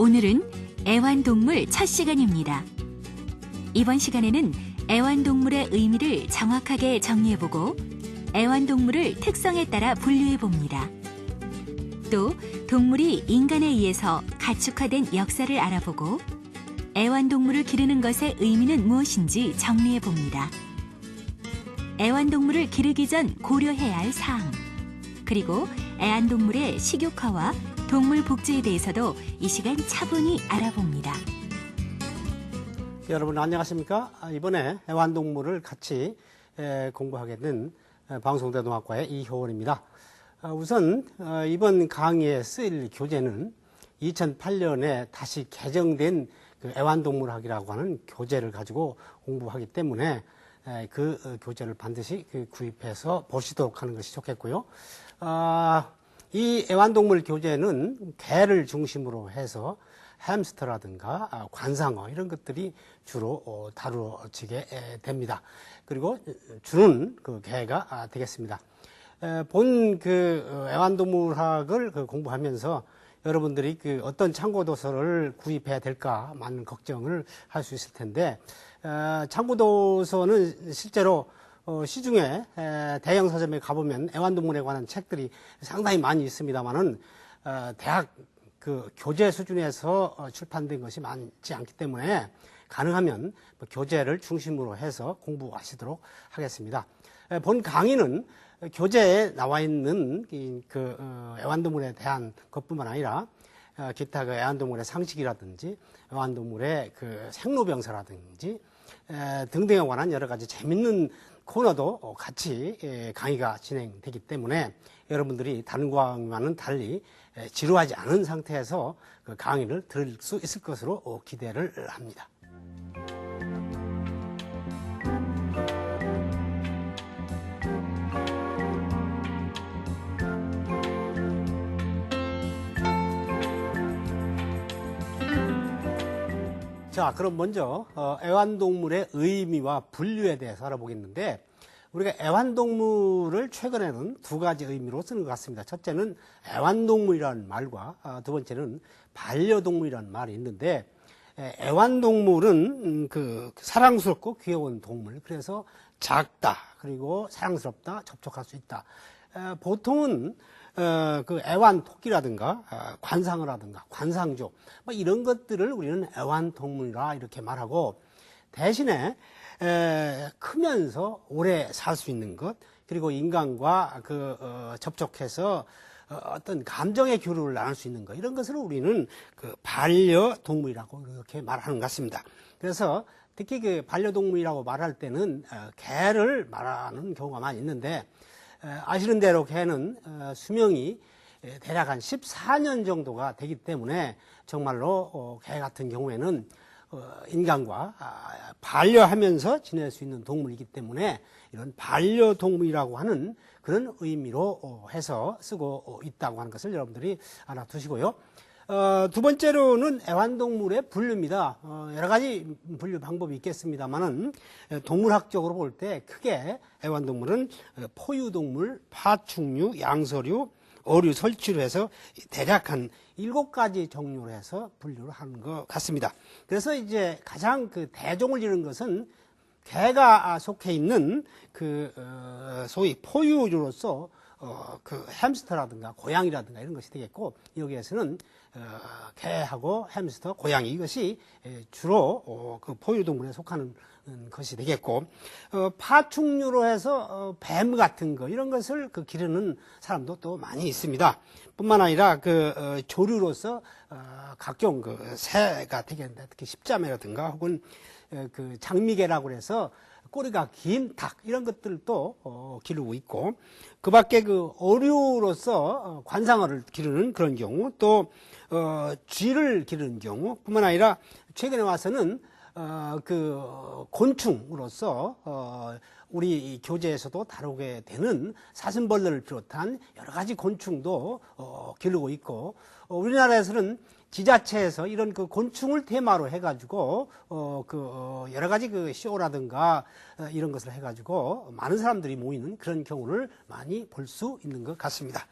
오늘은 애완동물 첫 시간입니다. 이번 시간에는 애완동물의 의미를 정확하게 정리해보고 애완동물을 특성에 따라 분류해봅니다. 또 동물이 인간에 의해서 가축화된 역사를 알아보고 애완동물을 기르는 것의 의미는 무엇인지 정리해봅니다. 애완동물을 기르기 전 고려해야 할 사항, 그리고 애완동물의 식육화와 동물 복지에 대해서도 이 시간 차분히 알아봅니다. 여러분 안녕하십니까? 아, 이번에 애완동물을 같이 에, 공부하게 된 에, 방송대동학과의 이효원입니다. 아, 우선 어, 이번 강의에 쓰일 교재는 2008년에 다시 개정된 그 애완동물학이라고 하는 교재를 가지고 공부하기 때문에 에, 그 어, 교재를 반드시 그 구입해서 보시도록 하는 것이 좋겠고요. 아, 이 애완동물 교재는 개를 중심으로 해서 햄스터라든가 아, 관상어 이런 것들이 주로 어, 다루어지게 에, 됩니다. 그리고 주는 그 개가 아, 되겠습니다. 본 그 애완동물학을 그 공부하면서 여러분들이 그 어떤 참고 도서를 구입해야 될까 많은 걱정을 할 수 있을 텐데 어, 참고 도서는 실제로 어, 시중에 에, 대형 서점에 가보면 애완동물에 관한 책들이 상당히 많이 있습니다만은 어, 대학 그 교재 수준에서 어, 출판된 것이 많지 않기 때문에 가능하면 뭐 교재를 중심으로 해서 공부하시도록 하겠습니다. 에, 본 강의는 교재에 나와 있는 이, 그 어, 애완동물에 대한 것뿐만 아니라 어, 기타 그 애완동물의 상식이라든지 애완동물의 그 생로병사라든지 에, 등등에 관한 여러 가지 재밌는 코너도 어, 같이 에, 강의가 진행되기 때문에 여러분들이 다른 강의와는 달리 에, 지루하지 않은 상태에서 그 강의를 들을 수 있을 것으로 어, 기대를 합니다. 자, 그럼 먼저 어, 애완동물의 의미와 분류에 대해서 알아보겠는데 우리가 애완동물을 최근에는 두 가지 의미로 쓰는 것 같습니다. 첫째는 애완동물이라는 말과 아, 두 번째는 반려동물이라는 말이 있는데 에, 애완동물은 음, 그 사랑스럽고 귀여운 동물 그래서 작다 그리고 사랑스럽다 접촉할 수 있다. 에, 보통은 어, 그 애완 토끼라든가 어, 관상어라든가 관상조 뭐 이런 것들을 우리는 애완동물이라 이렇게 말하고 대신에 에, 크면서 오래 살 수 있는 것 그리고 인간과 그 어, 접촉해서 어, 어떤 감정의 교류를 나눌 수 있는 것 이런 것을 우리는 그 반려동물이라고 이렇게 말하는 것 같습니다. 그래서 특히 그 반려동물이라고 말할 때는 어, 개를 말하는 경우가 많이 있는데 아시는 대로 개는 어, 수명이 대략 한 14년 정도가 되기 때문에 정말로 어, 개 같은 경우에는 어, 인간과 아, 반려하면서 지낼 수 있는 동물이기 때문에 이런 반려동물이라고 하는 그런 의미로 해서 쓰고 있다고 하는 것을 여러분들이 알아두시고요. 어, 두 번째로는 애완동물의 분류입니다. 어, 여러 가지 분류 방법이 있겠습니다만은 동물학적으로 볼 때 크게 애완동물은 포유동물, 파충류, 양서류, 어류, 설치로 해서 대략 한 일곱 가지 종류로 해서 분류를 하는 것 같습니다. 그래서 이제 가장 그 대종을 이룬 것은 개가 속해 있는 그 어, 소위 포유류로서 어, 그 햄스터라든가 고양이라든가 이런 것이 되겠고 여기에서는 어, 개하고 햄스터, 고양이 이것이 주로 어, 그 포유동물에 속하는 것이 되겠고 어, 파충류로 해서 어, 뱀 같은 거 이런 것을 그 기르는 사람도 또 많이 있습니다. 뿐만 아니라 그 어, 조류로서 어, 각종 그 새가 되겠는데 특히 십자매라든가 혹은 어, 그 장미개라고 해서 꼬리가 긴 닭 이런 것들도 어, 기르고 있고 그 밖에 그 어류로서 어, 관상어를 기르는 그런 경우 또 어, 쥐를 기르는 경우 뿐만 아니라 최근에 와서는 어, 그 곤충으로서 어, 우리 교재에서도 다루게 되는 사슴벌레를 비롯한 여러 가지 곤충도 어, 기르고 있고 어, 우리나라에서는 지자체에서 이런 그 곤충을 테마로 해가지고 어, 그 어, 여러 가지 그 쇼라든가 어, 이런 것을 해가지고 많은 사람들이 모이는 그런 경우를 많이 볼 수 있는 것 같습니다.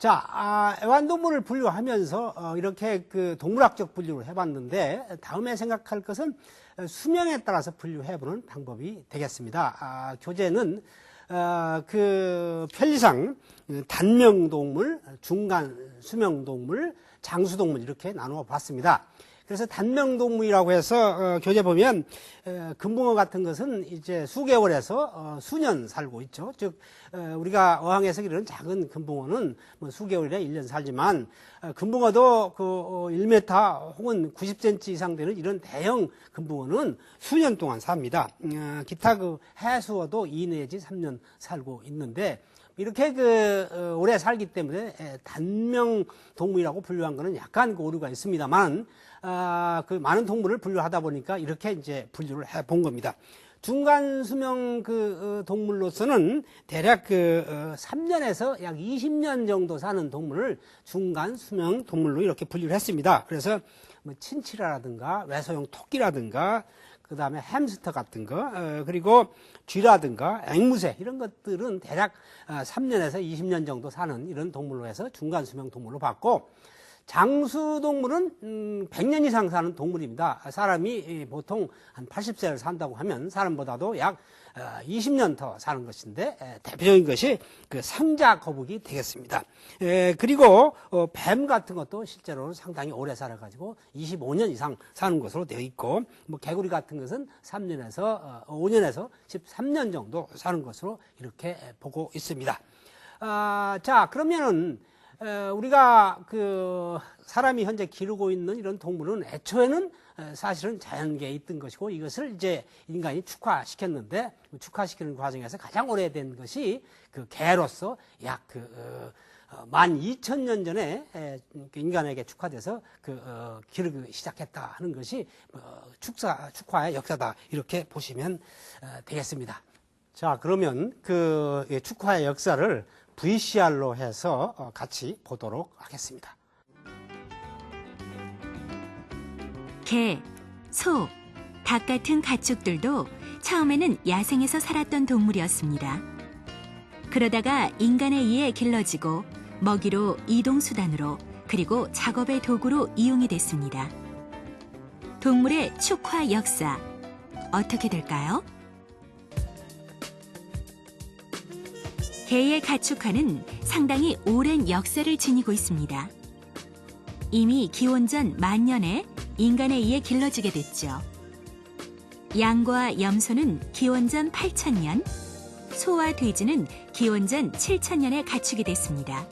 자, 아, 애완동물을 분류하면서 어, 이렇게 그 동물학적 분류를 해봤는데 다음에 생각할 것은 수명에 따라서 분류해보는 방법이 되겠습니다. 아, 교재는 어, 그 편리상 단명동물, 중간 수명동물, 장수동물 이렇게 나누어 봤습니다. 그래서 단명동물이라고 해서 어, 교재 보면 에, 금붕어 같은 것은 이제 수개월에서 어, 수년 살고 있죠. 즉 어, 우리가 어항에서 기르는 작은 금붕어는 뭐 수개월이나 1년 살지만 어, 금붕어도 그 어, 1m 혹은 90cm 이상 되는 이런 대형 금붕어는 수년 동안 삽니다. 어, 기타 그 해수어도 2 내지 3년 살고 있는데 이렇게 그 어, 오래 살기 때문에 에, 단명 동물이라고 분류한 거는 약간 그 오류가 있습니다만 아, 그 많은 동물을 분류하다 보니까 이렇게 이제 분류를 해 본 겁니다. 중간 수명 그 어, 동물로서는 대략 그 어, 3년에서 약 20년 정도 사는 동물을 중간 수명 동물로 이렇게 분류를 했습니다. 그래서 뭐 친치라라든가 외소형 토끼라든가 그 다음에 햄스터 같은 거, 어, 그리고 쥐라든가 앵무새 이런 것들은 대략 어, 3년에서 20년 정도 사는 이런 동물로 해서 중간 수명 동물로 봤고, 장수동물은 음, 100년 이상 사는 동물입니다. 사람이 이, 보통 한 80세를 산다고 하면 사람보다도 약 어, 20년 더 사는 것인데 에, 대표적인 것이 그 상자 거북이 되겠습니다. 에, 그리고 어, 뱀 같은 것도 실제로는 상당히 오래 살아가지고 25년 이상 사는 것으로 되어 있고 뭐 개구리 같은 것은 3년에서 어, 5년에서 13년 정도 사는 것으로 이렇게 에, 보고 있습니다. 아, 자 그러면은 에, 우리가 그 사람이 현재 기르고 있는 이런 동물은 애초에는 에, 사실은 자연계에 있던 것이고 이것을 이제 인간이 축화시켰는데 그 축화시키는 과정에서 가장 오래된 것이 그 개로서 약그 어, 만 2천년 전에 에, 그 인간에게 축화돼서 그 어, 기르기 시작했다 하는 것이 어, 축사 축화의 역사다 이렇게 보시면 어, 되겠습니다. 자 그러면 그 예, 축화의 역사를 VCR로 해서 어, 같이 보도록 하겠습니다. 개, 소, 닭 같은 가축들도 처음에는 야생에서 살았던 동물이었습니다. 그러다가 인간에 의해 길러지고 먹이로 이동수단으로 그리고 작업의 도구로 이용이 됐습니다. 동물의 축화 역사 어떻게 될까요? 개의 가축화는 상당히 오랜 역사를 지니고 있습니다. 이미 기원전 만년에 인간에 의해 길러지게 됐죠. 양과 염소는 기원전 8000년, 소와 돼지는 기원전 7000년에 가축이 됐습니다.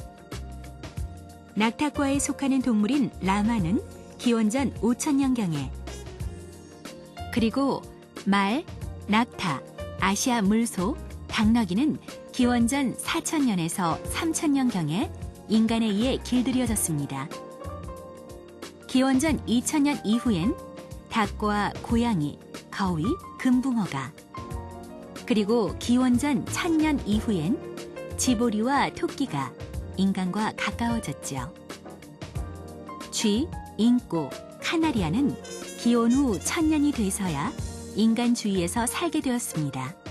낙타과에 속하는 동물인 라마는 기원전 5000년경에 그리고 말, 낙타, 아시아 물소, 당나귀는 기원전 4000년에서 3000년경에 인간에 의해 길들여졌습니다. 기원전 2000년 이후엔 닭과 고양이, 거위, 금붕어가 그리고 기원전 1000년 이후엔 지보리와 토끼가 인간과 가까워졌죠. 쥐, 인꼬, 카나리아는 기원 후 1000년이 돼서야 인간 주위에서 살게 되었습니다.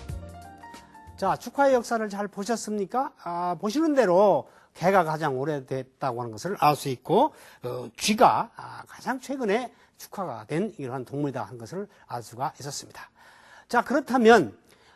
자, 축화의 역사를 잘 보셨습니까? 아, 보시는 대로 개가 가장 오래됐다고 하는 것을 알 수 있고, 어, 쥐가 아, 가장 최근에 축화가 된 이러한 동물이다 하는 것을 알 수가 있었습니다. 자, 그렇다면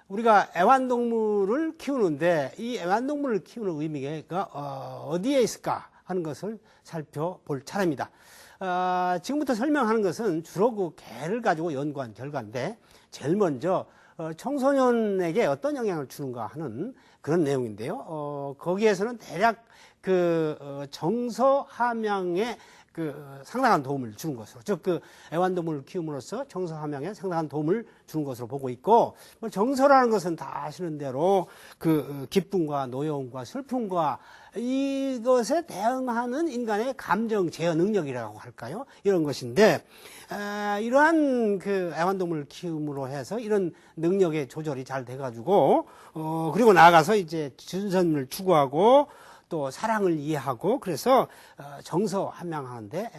우리가 애완동물을 키우는데 이 애완동물을 키우는 의미가 어, 어디에 있을까 하는 것을 살펴볼 차례입니다. 어, 지금부터 설명하는 것은 주로 그 개를 가지고 연구한 결과인데 제일 먼저 어, 청소년에게 어떤 영향을 주는가 하는 그런 내용인데요. 어, 거기에서는 대략 그 어, 정서 함양에 그 어, 상당한 도움을 주는 것으로 즉 그 애완동물을 키움으로써 정서 함양에 상당한 도움을 주는 것으로 보고 있고 뭐 정서라는 것은 다 아시는 대로 그 어, 기쁨과 노여움과 슬픔과 이것에 대응하는 인간의 감정 제어 능력이라고 할까요? 이런 것인데 에, 이러한 그 애완동물을 키움으로 해서 이런 능력의 조절이 잘 돼가지고 어 그리고 나아가서 이제 진선을 추구하고 또 사랑을 이해하고 그래서 어, 정서 함양하는데 에,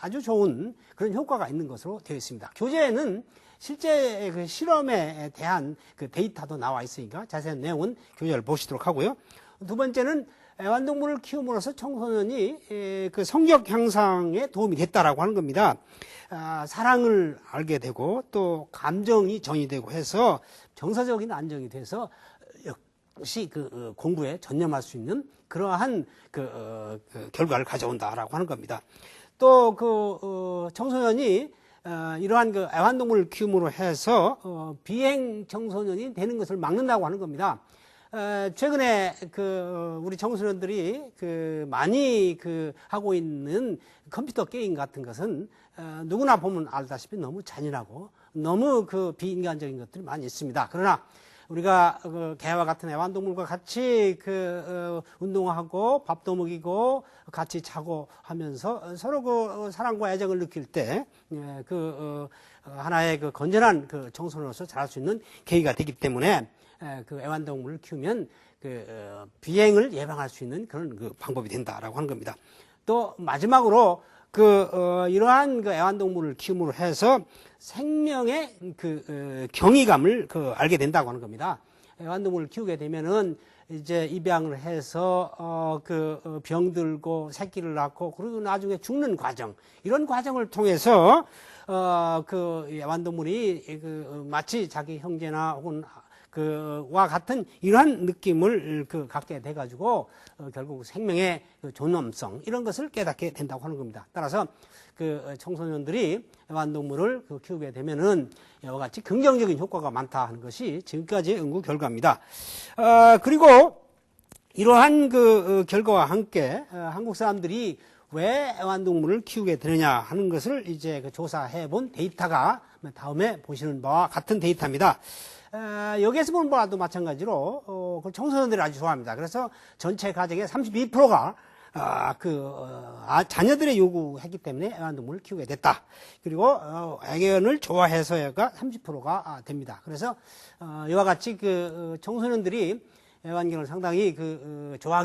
아주 좋은 그런 효과가 있는 것으로 되어 있습니다. 교재에는 실제 그 실험에 대한 그 데이터도 나와 있으니까 자세한 내용은 교재를 보시도록 하고요. 두 번째는 애완동물을 키움으로써 청소년이 에, 그 성격 향상에 도움이 됐다라고 하는 겁니다. 아, 사랑을 알게 되고 또 감정이 정의되고 해서 정서적인 안정이 돼서 역시 그 어, 공부에 전념할 수 있는 그러한 그, 어, 그 결과를 가져온다라고 하는 겁니다. 또그 어, 청소년이 어, 이러한 그 애완동물을 키움으로 해서 어, 비행 청소년이 되는 것을 막는다고 하는 겁니다. 어, 최근에 그 우리 청소년들이 그 많이 그 하고 있는 컴퓨터 게임 같은 것은 어, 누구나 보면 알다시피 너무 잔인하고 너무 그 비인간적인 것들이 많이 있습니다. 그러나 우리가 그 개와 같은 애완동물과 같이 그 어, 운동하고 밥도 먹이고 같이 자고 하면서 서로 그 사랑과 애정을 느낄 때그 어, 하나의 그 건전한 그 청소년으로서 자랄 수 있는 계기가 되기 때문에 에, 그 애완동물을 키우면 그 어, 비행을 예방할 수 있는 그런 그 방법이 된다라고 하는 겁니다. 또 마지막으로 그 어, 이러한 그 애완동물을 키움으로 해서 생명의 그 어, 경이감을 그 알게 된다고 하는 겁니다. 애완동물을 키우게 되면은 이제 입양을 해서 어그 어, 병들고 새끼를 낳고 그리고 나중에 죽는 과정 이런 과정을 통해서 어 그 애완동물이 그 어, 마치 자기 형제나 혹은 그와 같은 이러한 느낌을 그 갖게 돼 가지고 어, 결국 생명의 그 존엄성 이런 것을 깨닫게 된다고 하는 겁니다. 따라서 그 청소년들이 애완동물을 그 키우게 되면은 이와 같이 긍정적인 효과가 많다 하는 것이 지금까지의 연구 결과입니다. 어, 그리고 이러한 그 어, 결과와 함께 어, 한국 사람들이 왜 애완동물을 키우게 되느냐 하는 것을 이제 그 조사해 본 데이터가 다음에 보시는 바와 같은 데이터입니다. 어, 여기에서 보는 바와도 마찬가지로 어, 그 청소년들이 아주 좋아합니다. 그래서 전체 가정의 32%가 아, 그, 어, 아, 자녀들의 요구했기 때문에 애완동물을 키우게 됐다. 그리고, 어, 애견을 좋아해서가 30%가 아, 됩니다. 그래서, 어, 이와 같이 그, 어, 청소년들이 애완견을 상당히 그, 어, 좋아하기